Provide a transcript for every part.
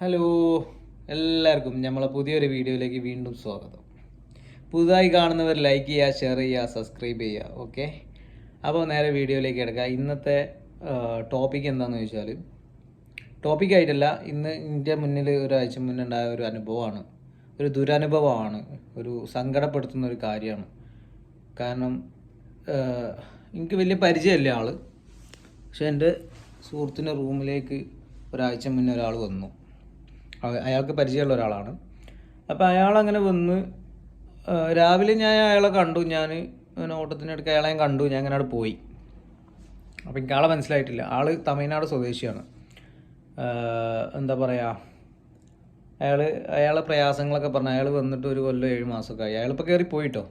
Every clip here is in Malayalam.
ഹലോ എല്ലാവർക്കും നമ്മളെ പുതിയൊരു വീഡിയോയിലേക്ക് വീണ്ടും സ്വാഗതം. പുതുതായി കാണുന്നവർ ലൈക്ക് ചെയ്യുക ഷെയർ ചെയ്യുക സബ്സ്ക്രൈബ് ചെയ്യുക ഓക്കെ അപ്പോൾ നേരെ വീഡിയോയിലേക്ക് എടുക്കുക ഇന്നത്തെ ടോപ്പിക് എന്താണെന്ന് ചോദിച്ചാൽ ടോപ്പിക് ആയിട്ടല്ല ഇന്ന് എന്റെ മുന്നിൽ ഒരാഴ്ച മുന്നേ ഉണ്ടായ ഒരു അനുഭവമാണ്. ഒരു ദുരനുഭവമാണ്. ഒരു സങ്കടപ്പെടുത്തുന്ന ഒരു കാര്യമാണ്. കാരണം എനിക്ക് വലിയ പരിചയമില്ല ആൾ പക്ഷെ എന്റെ സുഹൃത്തിന്റെ റൂമിലേക്ക് ഒരാഴ്ച മുന്നേ ഒരാൾ വന്നു. അയാൾക്ക് പരിചയമുള്ള ഒരാളാണ്. അപ്പോൾ അയാൾ അങ്ങനെ വന്ന് രാവിലെ ഞാൻ അയാളെ കണ്ടു. ഞാൻ അങ്ങനെ ഓട്ടത്തിനിടയ്ക്ക് അയാളെ കണ്ടു. ഞാൻ അങ്ങനെ അവിടെ പോയി. അപ്പോൾ എനിക്ക് ആളെ മനസ്സിലായിട്ടില്ല. ആൾ തമിഴ്നാട് സ്വദേശിയാണ്. എന്താ പറയുക അയാൾ അയാളെ പ്രയാസങ്ങളൊക്കെ പറഞ്ഞു അയാൾ വന്നിട്ട് ഒരു കൊല്ലം ഏഴ് മാസമൊക്കെ ആയി അയാളിപ്പോൾ കയറി പോയിട്ടോ?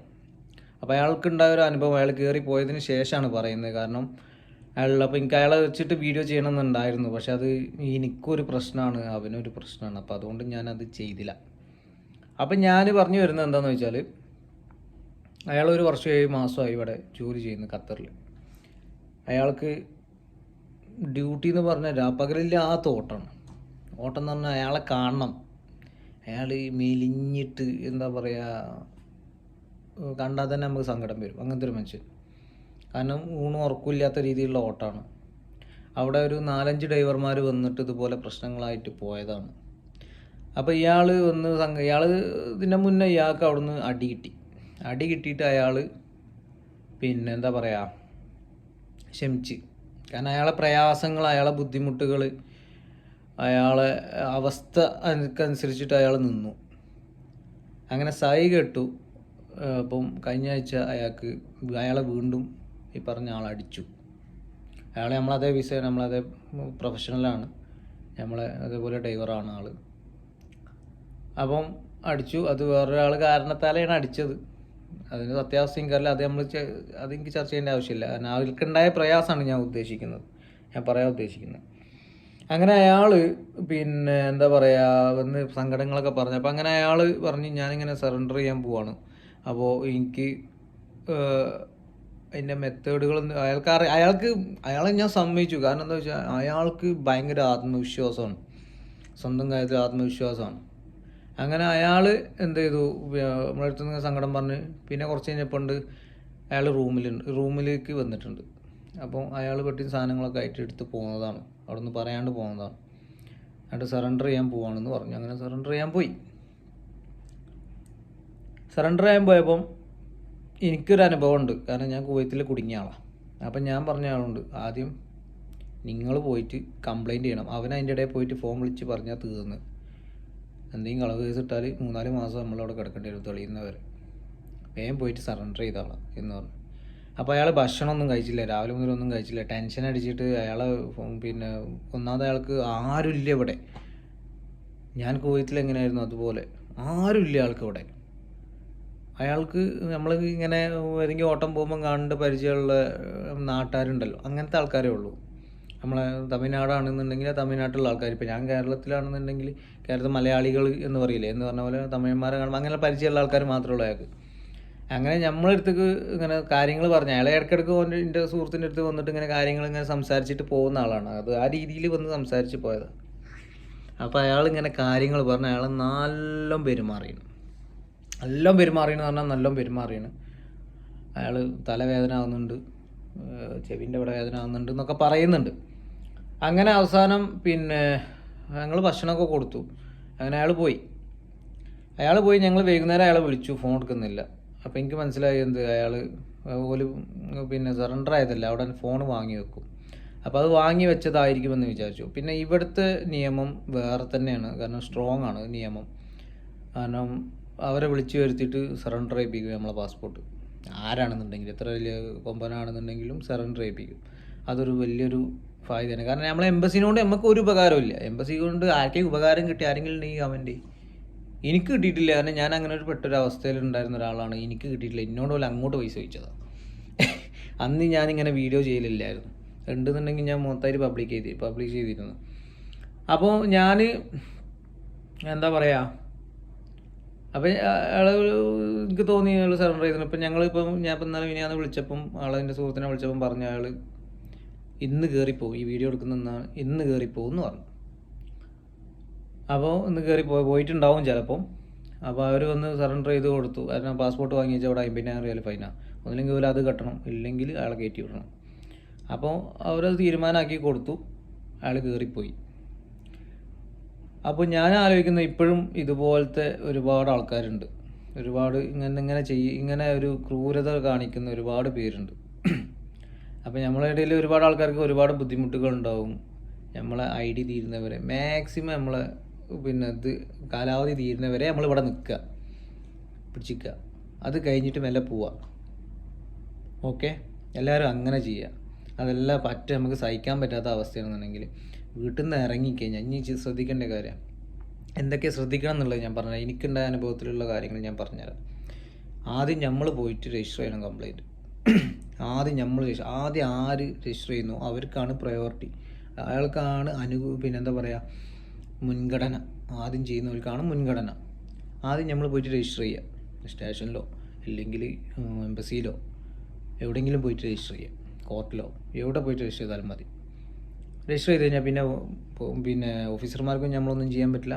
അപ്പോൾ അയാൾക്ക് ഉണ്ടായ ഒരു അനുഭവം അയാൾ കയറി പോയതിന് ശേഷമാണ് പറയുന്നത്. കാരണം അയാൾ അപ്പോൾ എനിക്ക് അയാളെ വെച്ചിട്ട് വീഡിയോ ചെയ്യണമെന്നുണ്ടായിരുന്നു. പക്ഷെ അത് എനിക്കൊരു പ്രശ്നമാണ് അവനൊരു പ്രശ്നമാണ്. അപ്പോൾ അതുകൊണ്ട് ഞാനത് ചെയ്തില്ല. അപ്പം ഞാൻ പറഞ്ഞു വരുന്നത് എന്താണെന്ന് വെച്ചാൽ അയാൾ ഒരു വർഷം ഏഴ് മാസമായി ഇവിടെ ജോലി ചെയ്യുന്നു ഖത്തറിൽ അയാൾക്ക് ഡ്യൂട്ടി എന്ന് പറഞ്ഞാൽ രാപ്പകലില്ലാത്ത ഓട്ടമാണ് ഓട്ടം എന്ന് പറഞ്ഞാൽ അയാളെ കാണണം. അയാൾ മെലിഞ്ഞിട്ട് എന്താ പറയുക കണ്ടാൽ തന്നെ നമുക്ക് സങ്കടം വരും. അങ്ങനത്തെ ഒരു മനുഷ്യൻ. കാരണം ഊണും ഉറക്കമില്ലാത്ത രീതിയിലുള്ള ഓട്ടമാണ്. അവിടെ ഒരു നാലഞ്ച് ഡ്രൈവർമാർ വന്നിട്ട് ഇതുപോലെ പ്രശ്നങ്ങളായിട്ട് പോയതാണ്. അപ്പോൾ ഇയാൾ വന്ന് സംഘ ഇയാൾ ഇതിന്റെ മുന്നേ ഇയാൾക്ക് അവിടുന്ന് അടി കിട്ടി. അടി കിട്ടിയിട്ട് അയാൾ പിന്നെ എന്താ പറയുക ക്ഷമിച്ച്. കാരണം അയാളെ പ്രയാസങ്ങൾ അയാളെ ബുദ്ധിമുട്ടുകൾ അയാളെ അവസ്ഥ അനുസരിച്ചിട്ട് അയാൾ നിന്നു. അങ്ങനെ സൈ കെട്ടു. അപ്പം കഴിഞ്ഞ ആഴ്ച അയാൾക്ക് അയാളെ വീണ്ടും ഈ പറഞ്ഞ ആൾ അടിച്ചു. അയാളെ നമ്മളതേ വിസ നമ്മളതേ പ്രൊഫഷണലാണ് നമ്മളെ അതേപോലെ ഡ്രൈവറാണ് ആൾ അപ്പം അടിച്ചു. അത് വേറൊരാൾ കാരണത്താലാണ് അടിച്ചത്. അതിന് സത്യാവസ്ഥ എനിക്കറിയില്ല അത് നമ്മൾ അത് എനിക്ക് ചർച്ച ചെയ്യേണ്ട ആവശ്യമില്ല. കാരണം അവർക്കുണ്ടായ പ്രയാസമാണ് ഞാൻ ഉദ്ദേശിക്കുന്നത്. ഞാൻ പറയാൻ ഉദ്ദേശിക്കുന്നത്. അങ്ങനെ അയാൾ പിന്നെ എന്താ പറയുക വന്ന് സങ്കടങ്ങളൊക്കെ പറഞ്ഞു. അപ്പോൾ അങ്ങനെ അയാൾ പറഞ്ഞ് ഞാനിങ്ങനെ സറണ്ടർ ചെയ്യാൻ പോവാണ്. അപ്പോൾ എനിക്ക് അതിന്റെ മെത്തേഡുകൾ അയാൾക്ക് അറി അയാൾക്ക് അയാളെ ഞാൻ സമ്മതിച്ചു. കാരണം എന്താ വെച്ചാൽ അയാൾക്ക് ഭയങ്കര ആത്മവിശ്വാസമാണ്. സ്വന്തം കാര്യത്തിൽ ആത്മവിശ്വാസമാണ്. അങ്ങനെ അയാൾ എന്ത് ചെയ്തു? നമ്മുടെ അടുത്ത് നിന്ന് സങ്കടം പറഞ്ഞ് പിന്നെ കുറച്ച് കഴിഞ്ഞപ്പോൾ ഉണ്ട് അയാൾ റൂമിലുണ്ട് റൂമിലേക്ക് വന്നിട്ടുണ്ട്. അപ്പോൾ അയാൾ പെട്ടി സാധനങ്ങളൊക്കെ ആയിട്ട് എടുത്ത് പോകുന്നതാണ് അവിടെ നിന്ന് പറയാണ്ട് പോകുന്നതാണ് എന്നിട്ട് സറണ്ടർ ചെയ്യാൻ പോവാണെന്ന് പറഞ്ഞു. അങ്ങനെ സറണ്ടർ ചെയ്യാൻ പോയി. സറണ്ടർ ചെയ്യാൻ പോയപ്പം എനിക്കൊരു അനുഭവം ഉണ്ട് കാരണം ഞാൻ കുവൈത്തിൽ കുടുങ്ങിയ ആളാണ് അപ്പം ഞാൻ പറഞ്ഞ ആളുണ്ട് ആദ്യം നിങ്ങൾ പോയിട്ട് കംപ്ലൈന്റ് ചെയ്യണം. അവൻ അതിന്റെ ഇടയിൽ പോയിട്ട് ഫോം വിളിച്ച് പറഞ്ഞാൽ തീർന്ന്. എന്തെങ്കിലും കളവ് കേസ് ഇട്ടാൽ മൂന്നാൽ മാസം നമ്മളവിടെ കിടക്കേണ്ടി വരും തെളിയുന്നവരെ വേഗം പോയിട്ട് സറണ്ടർ ചെയ്താളാം എന്ന് പറഞ്ഞു. അപ്പോൾ അയാൾ ഭക്ഷണമൊന്നും കഴിച്ചില്ല രാവിലെ മുതൽ ഒന്നും കഴിച്ചില്ല. ടെൻഷൻ അടിച്ചിട്ട് അയാളെ പിന്നെ ഒന്നാമത് അയാൾക്ക് ആരുമില്ല ഇവിടെ. ഞാൻ കുവൈത്തിൽ എങ്ങനെയായിരുന്നു അതുപോലെ? ആരുമില്ല ആൾക്ക് ഇവിടെ. അയാൾക്ക് നമ്മൾ ഇങ്ങനെ ഏതെങ്കിലും ഓട്ടം പോകുമ്പോൾ കാണേണ്ട പരിചയമുള്ള നാട്ടുകാരുണ്ടല്ലോ അങ്ങനത്തെ ആൾക്കാരേ ഉള്ളൂ. നമ്മളെ തമിഴ്നാടാണെന്നുണ്ടെങ്കിൽ തമിഴ്നാട്ടിലുള്ള ആൾക്കാർ ഇപ്പോൾ ഞാൻ കേരളത്തിലാണെന്നുണ്ടെങ്കിൽ കേരളത്തിൽ മലയാളികൾ എന്ന് പറയില്ലേ എന്ന് പറഞ്ഞ പോലെ തമിഴന്മാരെ കാണുമ്പോൾ അങ്ങനെ പരിചയമുള്ള ആൾക്കാർ മാത്രമേ ഉള്ളൂ അയാൾക്ക്. അങ്ങനെ നമ്മളെ അടുത്തേക്ക് ഇങ്ങനെ കാര്യങ്ങൾ പറഞ്ഞു അയാളെ ഇടയ്ക്കിടയ്ക്ക് എന്റെ സുഹൃത്തിന്റെ അടുത്ത് വന്നിട്ട് ഇങ്ങനെ കാര്യങ്ങൾ ഇങ്ങനെ സംസാരിച്ചിട്ട് പോകുന്ന ആളാണ്. അത് ആ രീതിയിൽ വന്ന് സംസാരിച്ച് പോയതാണ് അപ്പോൾ അയാൾ ഇങ്ങനെ കാര്യങ്ങൾ പറഞ്ഞ് അയാൾ നല്ല പെരുമാറിയാണ്. നല്ലോണം പെരുമാറിയെന്ന് പറഞ്ഞാൽ നല്ലോണം പെരുമാറിയാണ് അയാൾ തലവേദന ആവുന്നുണ്ട് ചെവിന്റെ ഇവിടെ വേദന ആവുന്നുണ്ട് എന്നൊക്കെ പറയുന്നുണ്ട്. അങ്ങനെ അവസാനം പിന്നെ ഞങ്ങൾ ഭക്ഷണമൊക്കെ കൊടുത്തു. അങ്ങനെ അയാൾ പോയി. അയാൾ പോയി ഞങ്ങൾ വൈകുന്നേരം അയാളെ വിളിച്ചു ഫോൺ എടുക്കുന്നില്ല. അപ്പോൾ എനിക്ക് മനസ്സിലായി എന്ത് അയാൾ ഒരു പിന്നെ സറണ്ടർ ആയതല്ല അവിടെ ഫോൺ വാങ്ങി വെക്കും. അപ്പോൾ അത് വാങ്ങി വെച്ചതായിരിക്കുമെന്ന് വിചാരിച്ചു. പിന്നെ ഇവിടുത്തെ നിയമം വേറെ തന്നെയാണ് കാരണം സ്ട്രോങ് ആണ് നിയമം. കാരണം അവരെ വിളിച്ചു വരുത്തിയിട്ട് സറണ്ടർ ചെയ്യിപ്പിക്കും നമ്മളെ പാസ്പോർട്ട് ആരാണെന്നുണ്ടെങ്കിലും എത്ര വലിയ കൊമ്പനാണെന്നുണ്ടെങ്കിലും സറണ്ടർ ചെയ്യിപ്പിക്കും അതൊരു വലിയൊരു ഫായ്ദയാണ് കാരണം നമ്മളെ എംബസിനോട് നമുക്ക് ഒരു ഉപകാരമില്ല എംബസി കൊണ്ട് ആർക്കെങ്കിലും ഉപകാരം കിട്ടി ആരെങ്കിലും ഉണ്ടെങ്കിൽ കമന്റ് എനിക്ക് കിട്ടിയിട്ടില്ല. കാരണം ഞാൻ അങ്ങനെ ഒരു പെട്ടൊരു അവസ്ഥയിൽ ഉണ്ടായിരുന്ന ഒരാളാണ്. എനിക്ക് കിട്ടിയിട്ടില്ല. എന്നോട് പോലെ അങ്ങോട്ട് പൈസ ചോദിച്ചതാണ് അന്ന് ഞാനിങ്ങനെ വീഡിയോ ചെയ്യലില്ലായിരുന്നു. ഉണ്ടെന്നുണ്ടെങ്കിൽ ഞാൻ മൊത്തമായിട്ട് പബ്ലിക് ചെയ്തി പബ്ലിഷ് ചെയ്തിരുന്നു. അപ്പോൾ ഞാൻ എന്താ പറയുക അപ്പം അയാൾ എനിക്ക് തോന്നി അയാൾ സറണ്ടർ ചെയ്തിരുന്നു ഇപ്പം ഞങ്ങളിപ്പം ഞാൻ ഇപ്പം ഇന്നലെ വിനിയാന്ന് വിളിച്ചപ്പം ആളെന്റെ സുഹൃത്തിനെ വിളിച്ചപ്പം പറഞ്ഞ അയാൾ ഇന്ന് കയറിപ്പോവും ഈ വീഡിയോ എടുക്കുന്ന ഇന്ന് കയറിപ്പോവും എന്ന് പറഞ്ഞു. അപ്പോൾ ഇന്ന് കയറി പോയി പോയിട്ടുണ്ടാവും ചിലപ്പം. അപ്പോൾ അവർ വന്ന് സറണ്ടർ ചെയ്ത് കൊടുത്തു. കാരണം പാസ്പോർട്ട് വാങ്ങി വെച്ചാൽ അവിടെ അമ്പതിനായിരം റിയാൽ ഫൈനാണ് ഒന്നില്ലെങ്കിൽ പോലും അത് കെട്ടണം. ഇല്ലെങ്കിൽ അയാളെ കയറ്റി വിടണം. അപ്പോൾ അവരത് തീരുമാനമാക്കി കൊടുത്തു. അയാൾ കയറിപ്പോയി അപ്പോൾ ഞാൻ ആലോചിക്കുന്ന ഇപ്പോഴും ഇതുപോലത്തെ ഒരുപാട് ആൾക്കാരുണ്ട്. ഒരുപാട് ഇങ്ങനെ ഇങ്ങനെ ചെയ്യ ഇങ്ങനെ ഒരു ക്രൂരത കാണിക്കുന്ന ഒരുപാട് പേരുണ്ട്. അപ്പോൾ നമ്മളെ ഇടയിൽ ഒരുപാട് ആൾക്കാർക്ക് ഒരുപാട് ബുദ്ധിമുട്ടുകൾ ഉണ്ടാവും. നമ്മളെ ഐ ഡി തീരുന്നവരെ മാക്സിമം നമ്മളെ പിന്നെ ഇത് കാലാവധി തീരുന്നവരെ നമ്മൾ ഇവിടെ നിൽക്കുക. പിടിച്ചിക്കുക. അത് കഴിഞ്ഞിട്ട് മെല്ലെ പോവുക. ഓക്കെ? എല്ലാവരും അങ്ങനെ ചെയ്യുക. അതെല്ലാം പറ്റ നമുക്ക് സഹിക്കാൻ പറ്റാത്ത അവസ്ഥയാണെന്നുണ്ടെങ്കിൽ വീട്ടിൽ നിന്ന് ഇറങ്ങിക്കഴിഞ്ഞാൽ ഇനി ശ്രദ്ധിക്കേണ്ട കാര്യം എന്തൊക്കെ ശ്രദ്ധിക്കണം എന്നുള്ളത് ഞാൻ പറഞ്ഞുതരാം എനിക്കുണ്ടായ അനുഭവത്തിലുള്ള കാര്യങ്ങൾ ഞാൻ പറഞ്ഞുതരാം ആദ്യം നമ്മൾ പോയിട്ട് രജിസ്റ്റർ ചെയ്യണം കംപ്ലൈന്റ് ആദ്യം നമ്മൾ ആദ്യം ആര് രജിസ്റ്റർ ചെയ്യുന്നു അവർക്കാണ് പ്രയോറിറ്റി അയാൾക്കാണ് അനു പിന്നെ എന്താ പറയുക മുൻഗണന. ആദ്യം ചെയ്യുന്നവർക്കാണ് മുൻഗണന. ആദ്യം നമ്മൾ പോയിട്ട് രജിസ്റ്റർ ചെയ്യുക സ്റ്റേഷനിലോ അല്ലെങ്കിൽ എംബസിയിലോ എവിടെയെങ്കിലും പോയിട്ട് രജിസ്റ്റർ ചെയ്യുക കോർട്ടിലോ എവിടെ പോയിട്ട് രജിസ്റ്റർ ചെയ്താലും മതി. രജിസ്റ്റർ ചെയ്ത് കഴിഞ്ഞാൽ പിന്നെ പിന്നെ ഓഫീസർമാർക്കും നമ്മളൊന്നും ചെയ്യാൻ പറ്റില്ല.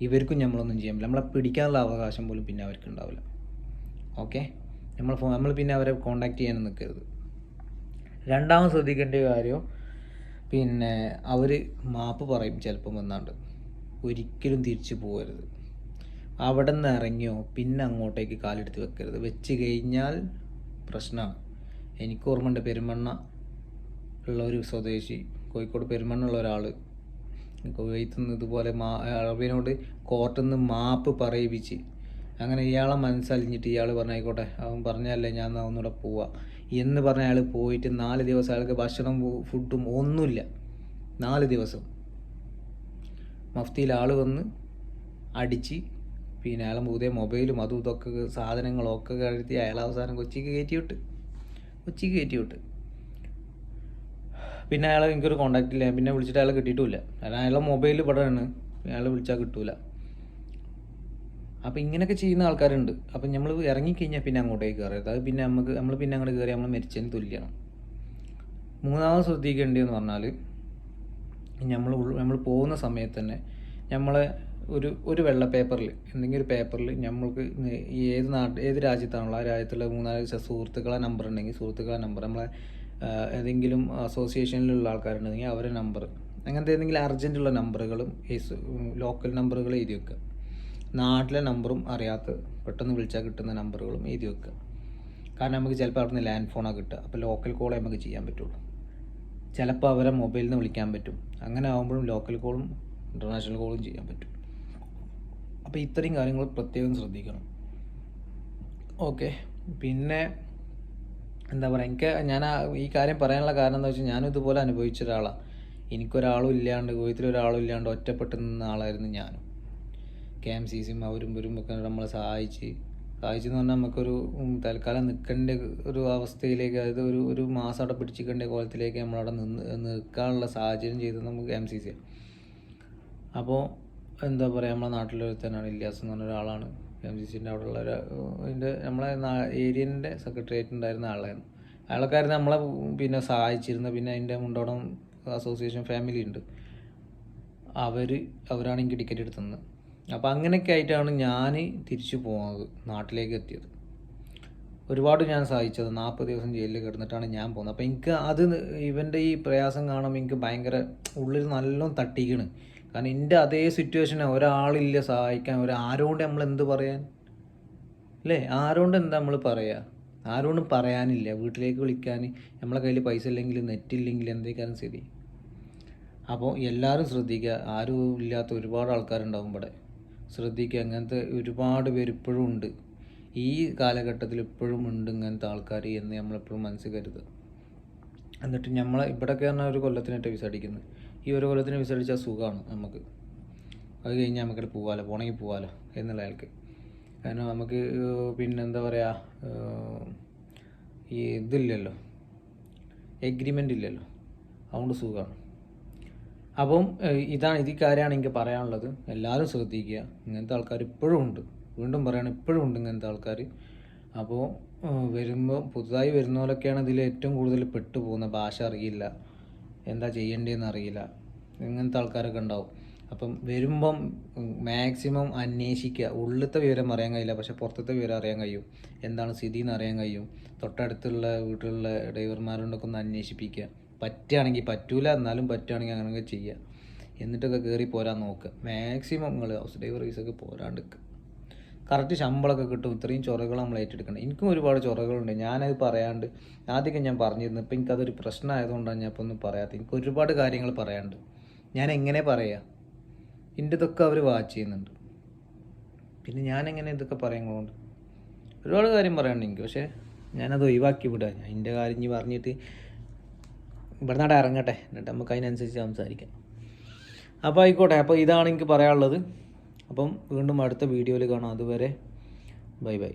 ഇവർക്കും നമ്മളൊന്നും ചെയ്യാൻ പറ്റില്ല. നമ്മളെ പിടിക്കാനുള്ള അവകാശം പോലും പിന്നെ അവർക്ക് ഉണ്ടാവില്ല. ഓക്കെ നമ്മൾ ഫോ നമ്മൾ പിന്നെ അവരെ കോണ്ടാക്ട് ചെയ്യാനും നിൽക്കരുത് രണ്ടാമത് ശ്രദ്ധിക്കേണ്ട കാര്യം പിന്നെ അവർ മാപ്പ് പറയും ചിലപ്പം വന്നാണ്ട്. ഒരിക്കലും തിരിച്ചു പോകരുത് അവിടെ നിന്ന് ഇറങ്ങിയോ പിന്നെ അങ്ങോട്ടേക്ക് കാലെടുത്ത് വെക്കരുത്. വെച്ച് കഴിഞ്ഞാൽ പ്രശ്നമാണ് എനിക്ക് ഓർമ്മയുണ്ട് പെരുമണ്ണ ഉള്ള ഒരു സ്വദേശി കോഴിക്കോട് പെരുമണ്ണുള്ള ഒരാൾ കുവൈത്തിൽ നിന്ന് ഇതുപോലെ മാ അറബിനോട് കോർട്ടിൽ നിന്ന് മാപ്പ് പറയിപ്പിച്ച്. അങ്ങനെ ഇയാളെ മനസ്സലിഞ്ഞിട്ട് ഇയാൾ പറഞ്ഞായിക്കോട്ടെ അവൻ പറഞ്ഞല്ലേ ഞാൻ ഒന്നുകൂടെ പോവാ. എന്ന് പറഞ്ഞ അയാൾ പോയിട്ട് നാല് ദിവസം അയാൾക്ക് ഭക്ഷണം ഫുഡും ഒന്നുമില്ല. നാല് ദിവസം. മഫ്തിയിൽ ആൾ വന്ന് അടിച്ച് പിന്നെ അയാളെ പുതിയ മൊബൈലും അതും ഇതൊക്കെ സാധനങ്ങളൊക്കെ കഴുത്തി അയാൾ അവസാനം കൊച്ചിക്ക് കയറ്റി വിട്ട് കൊച്ചിക്ക് കയറ്റി വിട്ട് പിന്നെ അയാളെ എനിക്കൊരു കോണ്ടാക്ട് ഇല്ല. പിന്നെ വിളിച്ചിട്ട് അയാളെ കിട്ടിയിട്ടില്ല. കാരണം അയാളെ മൊബൈൽ ഇവിടെയാണ്. അയാളെ വിളിച്ചാൽ കിട്ടൂല. അപ്പോൾ ഇങ്ങനെയൊക്കെ ചെയ്യുന്ന ആൾക്കാരുണ്ട്. അപ്പം നമ്മൾ ഇറങ്ങിക്കഴിഞ്ഞാൽ പിന്നെ അങ്ങോട്ടേക്ക് കയറരുത് അത് പിന്നെ നമുക്ക് നമ്മൾ പിന്നെ അങ്ങോട്ട് കയറി നമ്മൾ മരിച്ചതിന് തുല്യമാണ് മൂന്നാമത് ശ്രദ്ധിക്കേണ്ടതെന്ന് പറഞ്ഞാൽ നമ്മൾ നമ്മൾ പോകുന്ന സമയത്ത് തന്നെ നമ്മളെ ഒരു ഒരു വെള്ള പേപ്പറിൽ എന്തെങ്കിലും ഒരു പേപ്പറിൽ നമ്മൾക്ക് ഏത് നാട്ട് ഏത് രാജ്യത്താണുള്ള ആ രാജ്യത്തുള്ള മൂന്നാൽ സുഹൃത്തുക്കളെ നമ്പർ ഉണ്ടെങ്കിൽ സുഹൃത്തുക്കളെ നമ്പർ നമ്മളെ ഏതെങ്കിലും അസോസിയേഷനിലുള്ള ആൾക്കാരുണ്ടെങ്കിൽ അവരെ നമ്പർ അങ്ങനത്തെ ഏതെങ്കിലും അർജന്റുള്ള നമ്പറുകളും ലോക്കൽ നമ്പറുകൾ എഴുതി വെക്കുക. നാട്ടിലെ നമ്പറും അറിയാത്ത പെട്ടെന്ന് വിളിച്ചാൽ കിട്ടുന്ന നമ്പറുകളും എഴുതി വെക്കുക. കാരണം നമുക്ക് ചിലപ്പോൾ അവിടുന്ന് ലാൻഡ് ഫോണാണ് കിട്ടുക. അപ്പോൾ ലോക്കൽ കോളേ നമുക്ക് ചെയ്യാൻ പറ്റുള്ളൂ. ചിലപ്പോൾ അവരെ മൊബൈലിൽ നിന്ന് വിളിക്കാൻ പറ്റും. അങ്ങനെ ആകുമ്പോഴും ലോക്കൽ കോളും ഇന്റർനാഷണൽ കോളും ചെയ്യാൻ പറ്റും. അപ്പോൾ ഇത്രയും കാര്യങ്ങൾ പ്രത്യേകം ശ്രദ്ധിക്കണം. ഓക്കെ. പിന്നെ എന്താ പറയുക എനിക്ക് ഞാൻ ഈ കാര്യം പറയാനുള്ള കാരണം എന്താ വെച്ചാൽ ഞാനും ഇതുപോലെ അനുഭവിച്ച ഒരാളാണ് എനിക്കൊരാളും ഇല്ലാണ്ട് വീട്ടിലൊരാളും ഇല്ലാണ്ട് ഒറ്റപ്പെട്ട് നിന്ന ആളായിരുന്നു ഞാനും. കെ എം സി സിയും അവരും ഇവരും ഒക്കെ നമ്മളെ സഹായിച്ച് സഹായിച്ചെന്ന് പറഞ്ഞാൽ നമുക്കൊരു തൽക്കാലം നിൽക്കേണ്ട ഒരു അവസ്ഥയിലേക്ക് അതായത് ഒരു ഒരു മാസം അവിടെ പിടിച്ചിക്കേണ്ട കോലത്തിലേക്ക് നമ്മളവിടെ നിന്ന് നിൽക്കാനുള്ള സാഹചര്യം ചെയ്തത് നമുക്ക് എം സി സിയാണ് അപ്പോൾ എന്താ പറയുക നമ്മളെ നാട്ടിലൊരുത്തനാണ് ഇല്ലാസ് എന്ന് പറഞ്ഞ ഒരാളാണ്. എം സി സിന്റെ ഉള്ള ഒരു അതിന്റെ നമ്മളെ ഏരിയന്റെ സെക്രട്ടേറിയറ്റ് ഉണ്ടായിരുന്ന ആളായിരുന്നു. അയാൾക്കായിരുന്നു നമ്മളെ പിന്നെ സഹായിച്ചിരുന്നത് പിന്നെ അതിന്റെ മുണ്ടോടം അസോസിയേഷൻ ഫാമിലി ഉണ്ട്. അവർ അവരാണ് എനിക്ക് ടിക്കറ്റ് എടുത്തത് അപ്പോൾ അങ്ങനെയൊക്കെ ആയിട്ടാണ് ഞാൻ തിരിച്ചു പോകുന്നത് നാട്ടിലേക്ക് എത്തിയത്. ഒരുപാട് ഞാൻ സഹായിച്ചത് നാൽപ്പത് ദിവസം ജയിലിൽ കിടന്നിട്ടാണ് ഞാൻ പോകുന്നത്. അപ്പോൾ എനിക്ക് അത് ഇവന്റെ ഈ പ്രയാസം കാണുമ്പോൾ എനിക്ക് ഭയങ്കര ഉള്ളിൽ നല്ലോണം തട്ടിക്കണ്. കാരണം എന്റെ അതേ സിറ്റുവേഷനെ ഒരാളില്ല സഹായിക്കാൻ. ഒരാരോണ്ട് നമ്മൾ എന്ത് പറയാൻ? അല്ലേ ആരോണ്ട് എന്താ നമ്മൾ പറയുക ആരോടും പറയാനില്ല. വീട്ടിലേക്ക് വിളിക്കാൻ നമ്മളെ കയ്യിൽ പൈസ ഇല്ലെങ്കിൽ നെറ്റ് ഇല്ലെങ്കിൽ എന്തൊക്കെയാണ് സ്ഥിതി അപ്പോൾ എല്ലാവരും ശ്രദ്ധിക്കുക ആരും ഇല്ലാത്ത ഒരുപാട് ആൾക്കാരുണ്ടാവും ഇവിടെ. ശ്രദ്ധിക്കുക അങ്ങനത്തെ ഒരുപാട് പേര് ഇപ്പോഴും ഉണ്ട്. ഈ കാലഘട്ടത്തിൽ ഇപ്പോഴും ഉണ്ട് ഇങ്ങനത്തെ ആൾക്കാർ എന്ന് നമ്മളെപ്പോഴും മനസ്സിൽ കരുതുക. എന്നിട്ട് നമ്മളെ ഇവിടെയൊക്കെ പറഞ്ഞാൽ ഒരു കൊല്ലത്തിനായിട്ട് വിസ അടിക്കുന്നത് ഈ ഒരു കൊല്ലത്തിന് വിസടിച്ചാൽ സുഖമാണ് നമുക്ക്. അത് കഴിഞ്ഞാൽ നമുക്കിവിടെ പോവാലോ പോണെങ്കിൽ പോവാലോ എന്നുള്ള അയാൾക്ക്. കാരണം നമുക്ക് പിന്നെന്താ പറയുക ഈ ഇതില്ലല്ലോ. എഗ്രിമെന്റ് ഇല്ലല്ലോ. അതുകൊണ്ട് സുഖമാണ്. അപ്പം ഇതാണ് ഇത് കാര്യമാണ് എനിക്ക് പറയാനുള്ളത്. എല്ലാവരും ശ്രദ്ധിക്കുക. ഇങ്ങനത്തെ ആൾക്കാർ ഇപ്പോഴും ഉണ്ട്. വീണ്ടും പറയണം ഇപ്പോഴും ഉണ്ട് ഇങ്ങനത്തെ ആൾക്കാർ അപ്പോൾ വരുമ്പോൾ പുതുതായി വരുന്നവരൊക്കെയാണ് ഇതിൽ ഏറ്റവും കൂടുതൽ പെട്ടു പോകുന്നത് ഭാഷ അറിയില്ല. എന്താ ചെയ്യേണ്ടതെന്ന് അറിയില്ല. ഇങ്ങനത്തെ ആൾക്കാരൊക്കെ ഉണ്ടാവും. അപ്പം വരുമ്പം മാക്സിമം അന്വേഷിക്കുക. ഉള്ളിലത്തെ വിവരം അറിയാൻ കഴിയില്ല. പക്ഷേ പുറത്തത്തെ വിവരം അറിയാൻ കഴിയും. എന്താണ് സ്ഥിതി എന്ന് അറിയാൻ കഴിയും. തൊട്ടടുത്തുള്ള വീട്ടിലുള്ള ഡ്രൈവർമാരോടൊക്കെ ഒന്ന് അന്വേഷിപ്പിക്കുക. പറ്റുകയാണെങ്കിൽ പറ്റൂല. എന്നാലും പറ്റുകയാണെങ്കിൽ അങ്ങനെയൊക്കെ ചെയ്യുക. എന്നിട്ടൊക്കെ കയറി പോരാൻ നോക്കുക. മാക്സിമം നിങ്ങൾ ഹൗസ് ഡ്രൈവർ വിസൊക്കെ പോരാണ്ടിക്കുക കറക്റ്റ് ശമ്പളമൊക്കെ കിട്ടും. ഇത്രയും ചൊറകൾ നമ്മൾ ഏറ്റെടുക്കണം എനിക്കും ഒരുപാട് ചൊറകളുണ്ട്. ഞാനത് പറയാണ്ട് ആദ്യമൊക്കെ ഞാൻ പറഞ്ഞിരുന്നു. ഇപ്പം എനിക്കതൊരു പ്രശ്നമായതുകൊണ്ടാണ് ഞാൻ ഇപ്പോൾ ഒന്നും പറയാത്തത്. എനിക്ക് ഒരുപാട് കാര്യങ്ങൾ പറയാണ്ട് ഞാൻ എങ്ങനെ പറയാം? എന്റെ ഇതൊക്കെ അവർ വാച്ച് ചെയ്യുന്നുണ്ട്. പിന്നെ ഞാൻ എങ്ങനെ ഇതൊക്കെ പറയുന്നതുകൊണ്ട് ഒരുപാട് കാര്യം പറയാനുണ്ട് എനിക്ക്. പക്ഷേ ഞാനത് ഒഴിവാക്കി വിടാം. ഞാൻ എന്റെ കാര്യം ഇനി പറഞ്ഞിട്ട് ഇവിടെ നാടെ ഇറങ്ങട്ടെ. എന്നിട്ട് നമുക്ക് അതിനനുസരിച്ച് സംസാരിക്കാം. അപ്പോൾ ആയിക്കോട്ടെ. അപ്പോൾ ഇതാണ് എനിക്ക് പറയാനുള്ളത്. അപ്പം വീണ്ടും അടുത്ത വീഡിയോയിൽ കാണാം. അതുവരെ ബൈ ബൈ.